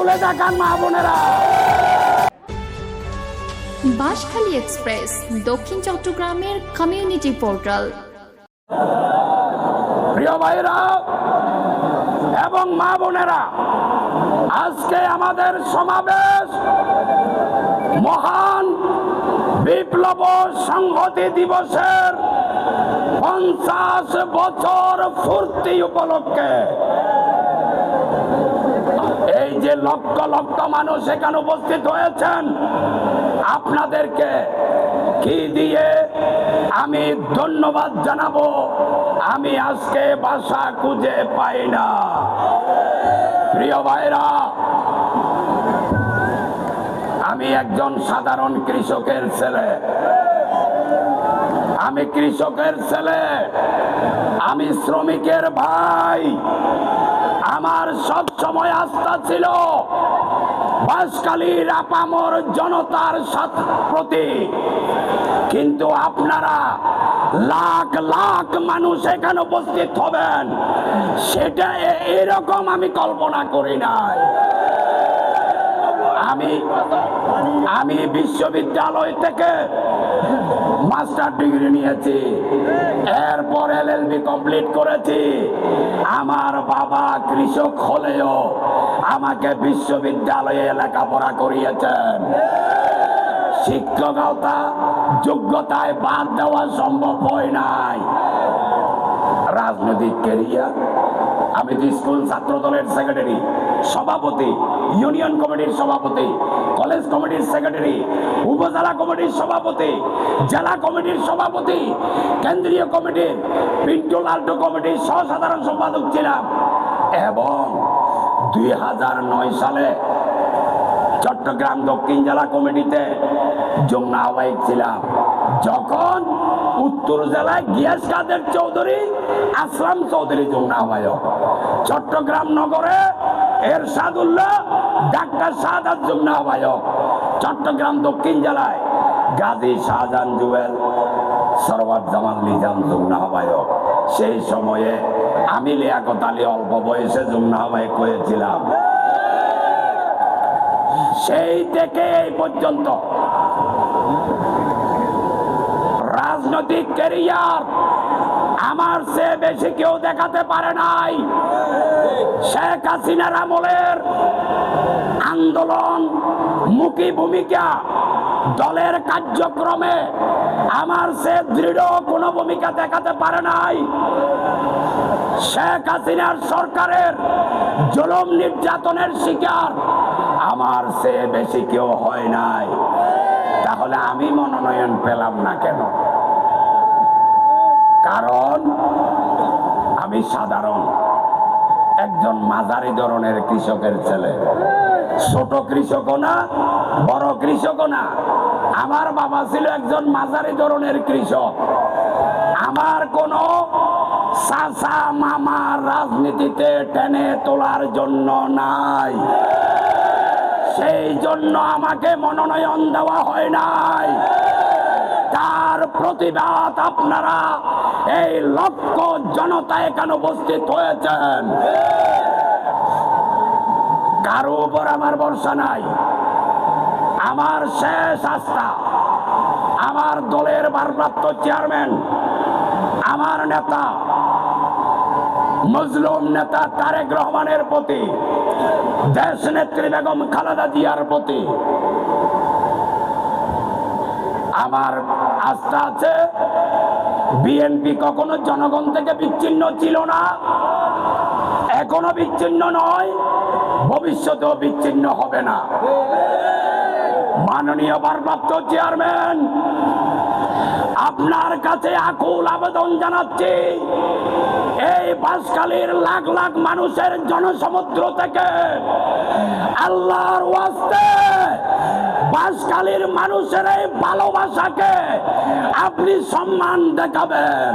তুলে দেখান মা বোনেরা। বাঁশখালী এক্সপ্রেস দক্ষিণ চট্টগ্রামের কমিউনিটি পোর্টাল প্রিয় ভাইরা এবং মা বোনেরা আজকে আমাদের সমাবেশ মহান বিপ্লব সংহতি দিবসের পঞ্চাশ বছর ফুর্তি উপলক্ষে। এই যে লক্ষ লক্ষ মানুষ এখানে উপস্থিত হয়েছেন, আপনাদেরকে কি দিয়ে আমি ধন্যবাদ জানাব? আমি আজকে ভাষা খুঁজে পাই না। প্রিয় ভাইরা, আমি একজন সাধারণ কৃষকের ছেলে। আমি কৃষকের ছেলে, আমি শ্রমিকের ভাই। আমার সব সময় আস্থা ছিল বাসকালীর আপামর জনতার প্রতি। কিন্তু আপনারা লাখ লাখ মানুষ এখানে উপস্থিত হবেন, সেটা এরকম আমি কল্পনা করি নাই। আমি আমি বিশ্ববিদ্যালয় থেকে মাস্টার ডিগ্রি নিয়েছি। এরপর এলএলবি কমপ্লিট করেছি। আমার বাবা কৃষক হলেও আমাকে বিশ্ববিদ্যালয়ে লেখাপড়া করিয়েছেন। শিক্ষকতা, যোগ্যতায় বাদ দেওয়া সম্ভব হয় নাই। রাজনৈতিক কেরিয়ার আমি তো স্কুল ছাত্র দলের সেক্রেটারি, সভাপতি, ইউনিয়ন কমিটির সভাপতি, কলেজ কমিটির সেক্রেটারি, উপজেলা কমিটির সভাপতি, জেলা কমিটির সভাপতি, কেন্দ্রীয় কমিটির, পিন্টু লাল্টু কমিটির সহসাধারণ সম্পাদক ছিলাম। এবং দুই হাজার নয় সালে চট্টগ্রাম দক্ষিণ জেলা কমিটিতে যমুনা আহ্বায়ক ছিলাম। যখন উত্তর জেলায় গিয়াস কাদের চৌধুরী, আসলাম চৌধুরী যমুনা আহ্বায়ক চট্টগ্রাম নগরে এরশাদুল্লাহ, ডাক্তার শাহাদ যমুনা আহ্বায়ক চট্টগ্রাম দক্ষিণ জেলায় গাজী শাহজাহান জুয়েল, সরওয়ার জামান নিজাম যমুনা আহ্বায়ক সেই সময়ে আমি লিয়াকত আলী অল্প বয়সে যমুনা আহ্বায়ক হয়েছিলাম সেই থেকে এই পর্যন্ত রাজনৈতিক ক্যারিয়ার আমার সে বেশি কেউ দেখাতে পারে নাই। শেখ হাসিনার আমলের আন্দোলন মুখী ভূমিকা দলের কার্যক্রমে আমার সে দৃঢ় কোনো ভূমিকা দেখাতে পারে নাই। শেখ হাসিনার সরকারের জলম নির্যাতনের শিকার আমার সে বেশি কেউ হয় নাই। তাহলে আমি মনোনয়ন পেলাম না কেন? কারণ আমি সাধারণ। একজন মাঝারি ধরনের কৃষকের ছেলে। ছোট কৃষকও না, বড় কৃষকও না। আমার বাবা ছিল একজন মাঝারি ধরনের কৃষক। আমার কোনো চাচা রাজনীতিতে টেনে তোলার জন্য নাই। সেই জন্য আমাকে মনোনয়ন দেওয়া হয় নাই। তার প্রতিবাদ আপনারা। এই লক্ষ জনতা এখানে উপস্থিত হয়েছেন। কারও উপর আমার ভরসা নাই। আমার শেষ আস্থা, আমার দলের ভারপ্রাপ্ত চেয়ারম্যান, আমার নেতা, মজলুম নেতা তারেক রহমানের প্রতি, দেশ নেত্রী বেগম খালেদা জিয়ার প্রতি, আমার আস্থা আছে? বিএনপি কখনো জনগণ থেকে বিচ্ছিন্ন ছিল না। এখনও বিচ্ছিন্ন নয়, ভবিষ্যতেও বিচ্ছিন্ন হবে না। মাননীয় ভারপ্রাপ্ত চেয়ারম্যান, আপনার কাছে আকুল আবেদন জানাচ্ছি, এই বাসকালীর লাখ লাখ মানুষের জনসমুদ্র থেকে আল্লাহর ওয়াস্তে বাসকালীর মানুষের এই ভালোবাসাকে আপনি সম্মান দেখাবেন।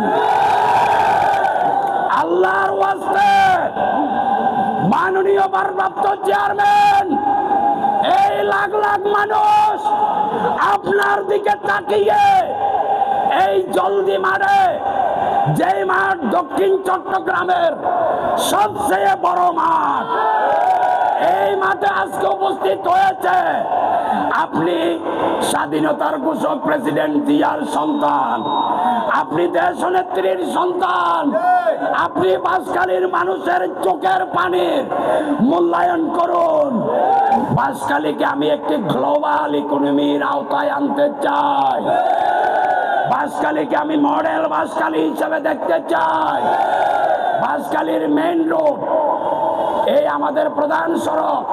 আল্লাহর ওয়াস্তে মাননীয় ভারপ্রাপ্ত চেয়ারম্যান, এই লাখ লাখ মানুষ আপনার দিকে তাকিয়ে এই জলদি মারে যে মাঠ দক্ষিণ চট্টগ্রামের সবচেয়ে বড় মাঠ, এই মাঠে আজকে উপস্থিত হয়েছে আপনি স্বাধীনতার ঘোষক, প্রেসিডেন্ট জিয়ার সন্তান। আপনি দেশ নেত্রীর সন্তান। আপনি বাসকালীর মানুষের চোখের পানির মূল্যায়ন করুন। বাসকালীকে আমি একটি গ্লোবাল ইকোনমির আওতায় আনতে চাই। বাসকালীকে আমি মডেল বাসকালী হিসেবে দেখতে চাই। বাসকালীর মেন রোড, এই আমাদের প্রধান সড়ক।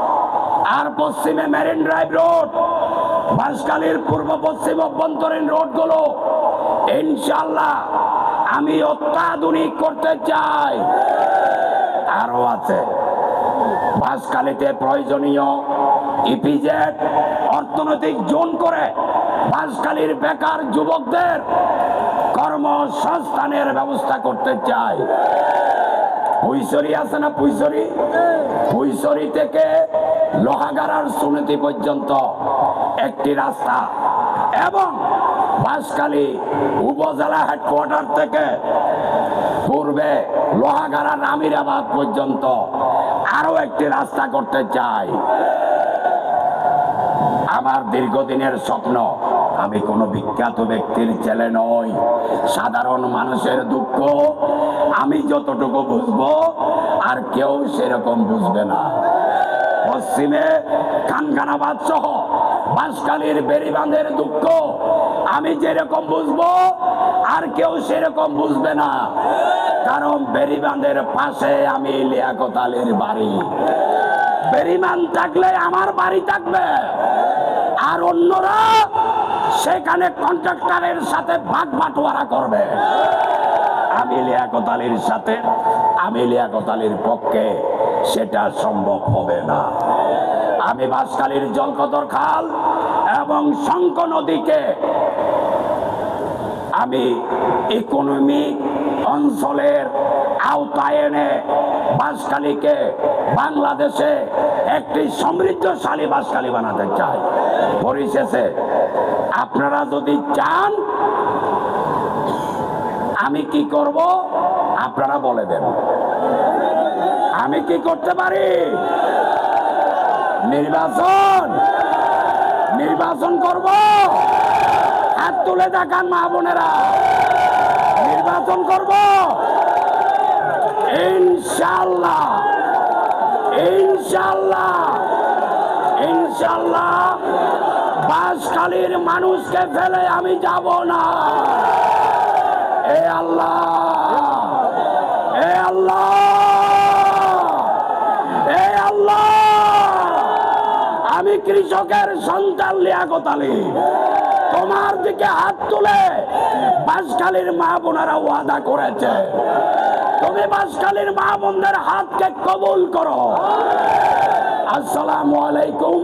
আর পশ্চিমে মেরিন ড্রাইভ রোড, বাঁশখালীর পূর্ব পশ্চিম অভ্যন্তরীণ রোডগুলো ইনশাল্লাহ আমি অত্যাধুনিক করতে চাই। আরও আছে। বাঁশখালীতে প্রয়োজনীয় ইপিজেড অর্থনৈতিক জোন করে বাঁশখালীর বেকার যুবকদের কর্মসংস্থানের ব্যবস্থা করতে চাই। পুইসরি আছে না পুইসরি? পুইসরি থেকে লোহাগাড়ার সুনীতি পর্যন্ত একটি রাস্তা এবং বাঁশখালী উপজেলা হেডকোয়ার্টার থেকে পূর্বে লোহাগাড়া নামিরাবাদ পর্যন্ত আরও একটি রাস্তা করতে চাই। আমার দীর্ঘদিনের স্বপ্ন, আমি কোনো বিখ্যাত ব্যক্তির ছেলে নই, সাধারণ মানুষের দুঃখ, আমি যতটুকু বুঝব আর কেউ সেরকম বুঝবে না। পশ্চিমে কানকানাবাদ সহ বাঁশখালীর বেড়িবাঁধের দুঃখ। আমি যেরকম বুঝব, আর কেউ সেরকম বুঝবে না। কারণ বেরিবাঁধের পাশে আমি লিয়াকত আলীর বাড়ি। বেরিমান থাকলে আমার বাড়ি থাকবে। আর অন্যরা সেখানে কন্ট্রাক্টরের সাথে ভাগ বাটোয়ারা করবে। লিয়াকত আলীর সাথে আমি লিয়াকত আলীর পক্ষে সেটা সম্ভব হবে না। আমি বাঁশখালীর জলকদর খাল এবং শঙ্খ নদীকে আমি ইকোনমিক অঞ্চলের আওতায় এনে বাঁশখালীকে বাংলাদেশে একটি সমৃদ্ধশালী বাঁশখালী বানাতে চাই। পরিশেষে আপনারা যদি চান, আমি কি করব? আপনারা বলে দেন। আমি কি করতে পারি? নির্বাচন! নির্বাচন করব। হাত তুলে দেখান, মা বোনেরা। নির্বাচন করব। ইনশাল্লাহ ইনশাল্লাহ ইনশাল্লাহ বাসখালীর মানুষকে ফেলে আমি যাব না। এ আল্লাহ! আল্লাহ! আল্লাহ! আমি কৃষকের সন্তান লিয়াকত আলী। তোমার দিকে হাত তুলে বাঁশখালীর মা বোনেরা ওয়াদা করেছে। তুমি বাঁশখালীর মা বোনদের হাতকে কবুল করো। আসসালামু আলাইকুম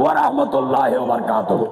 ওয়া রাহমাতুল্লাহি ওয়া বারাকাতুহু।